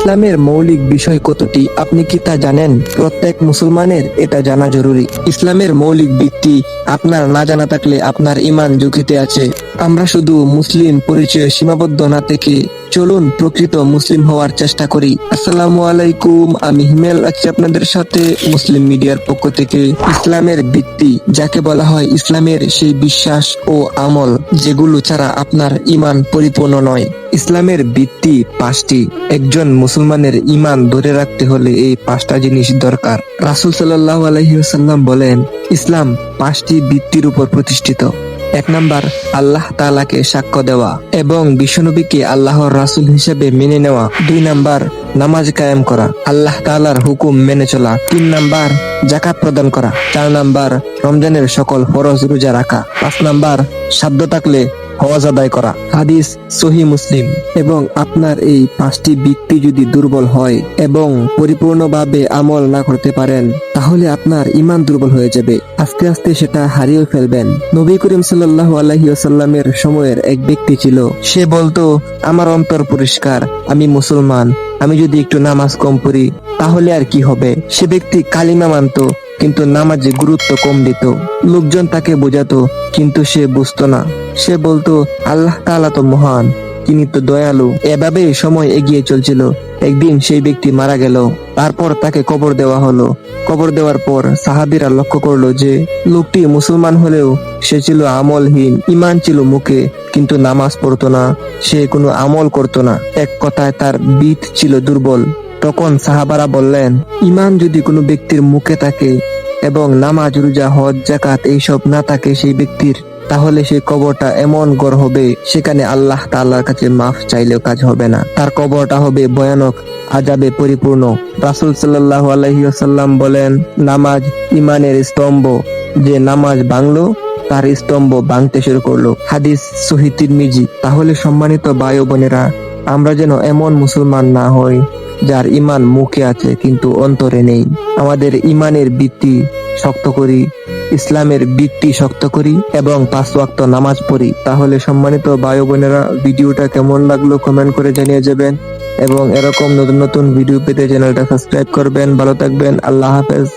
ইসলামের মৌলিক বিষয় কতটি? আপনি কি তা জানেন? প্রত্যেক মুসলমানের এটা জানা জরুরি। ইসলামের মৌলিক ভিত্তি আপনার না জানা থাকলে আপনার ইমান ঝুঁকিতে আছে। আমরা শুধু মুসলিম পরিচয়ে সীমাবদ্ধ না থেকে চলুন প্রকৃত মুসলিম হওয়ার চেষ্টা করি। আসসালামু আলাইকুম, আমি হিমেল, আছি আপনাদের সাথে মুসলিম মিডিয়ার পক্ষ থেকে ইসলামের ভিত্তি, যাকে বলা হয় ইসলামের সেই বিশ্বাস ও আমল, যেগুলো ছাড়া আপনার ইমান পরিপূর্ণ নয়। ইসলামের ভিত্তি পাঁচটি। একজন মুসলমানের ইমান ধরে রাখতে হলে এই পাঁচটা জিনিস দরকার। রাসুল সাল্লাহ আলহিউসাল্লাম বলেন, ইসলাম পাঁচটি ভিত্তির উপর প্রতিষ্ঠিত। এক নাম্বার, আল্লাহ তালাকে সাক্ষ্য দেওয়া এবং বিশ্বনবীকে আল্লাহর রাসুল হিসেবে মেনে নেওয়া। দুই নাম্বার, নামাজ কায়েম করা, আল্লাহ তালার হুকুম মেনে চলা। তিন নাম্বার জাকাত প্রদান করা। চার নাম্বার, রমজানের সকল ফরজ রোজা রাখা। পাঁচ নাম্বার, সাধ্য থাকলে হওয়াজ আদায় করা। হাদিস সহি মুসলিম এবং আপনার এই পাঁচটি বৃত্তি যদি দুর্বল হয় এবং পরিপূর্ণভাবে আমল না করতে পারেন, তাহলে আপনার ইমান দুর্বল হয়ে যাবে। আস্তে আস্তে সেটা হারিয়ে ফেলবেন। নবী করিম সাল্লাহ আলহি আসাল্লামের সময়ের এক ব্যক্তি ছিল। সে বলতো, আমার অন্তর পরিষ্কার, আমি মুসলমান, আমি যদি একটু নামাজ কম পড়ি, তাহলে আর কি হবে? সে ব্যক্তি কালিমা মানতো, কিন্তু নামাজে গুরুত্ব কম দিত। লোকজন তাকে বোঝাতো, কিন্তু সে বুঝতো না। সে বলতো, আল্লাহ তাআলা তো মহান, তিনি তো দয়ালু। এভাবে সময় এগিয়ে চলছিল। একদিন সেই ব্যক্তি মারা গেল। তারপর তাকে কবর দেওয়া হলো। কবর দেওয়ার পর সাহাবিরা লক্ষ্য করল যে লোকটি মুসলমান হলেও সে ছিল আমলহীন ইমান ছিল মুখে, কিন্তু নামাজ পড়তো না। সে কোনো আমল করতো না। এক কথায় তার বিত ছিল দুর্বল। তখন সাহাবারা বললেন ইমান যদি কোনো ব্যক্তির মুখে থাকে এবং নামাজ, রোজা, হজ জাকাত এইসব না থাকে, সেই ব্যক্তির তাহলে সেই কবরটা এমন গড় হবে, সেখানে আল্লাহ তাআলার কাছে মাফ চাইলেও কাজ হবে না। তার কবরটা হবে ভয়ানক আজাবে পরিপূর্ণ। রাসূল সাল্লাল্লাহু আলাইহি বলেন, নামাজ ইমানের স্তম্ভ। যে নামাজ ভাঙলো, তার স্তম্ভ ভাঙতে শুরু করল। হাদিস সহি তিরমিজি। তাহলে সম্মানিত ভাই বোনেরা, আমরা যেন এমন মুসলমান না হই, যার ইমান মুখে আছে কিন্তু অন্তরে নেই। আমাদের ইমানের ভিত্তি শক্ত করি ইসলামের ভিত্তি শক্ত করি এবং পাঁচ ওয়াক্ত নামাজ পড়ি, তাহলে সম্মানিত বায়ু বোনেরা ভিডিওটা কেমন লাগল কমেন্ট করে জানিয়ে যাবেন এবং এরকম নতুন নতুন ভিডিও পেতে চ্যানেলটা সাবস্ক্রাইব করবেন। ভালো থাকবেন। আল্লাহ হাফেজ।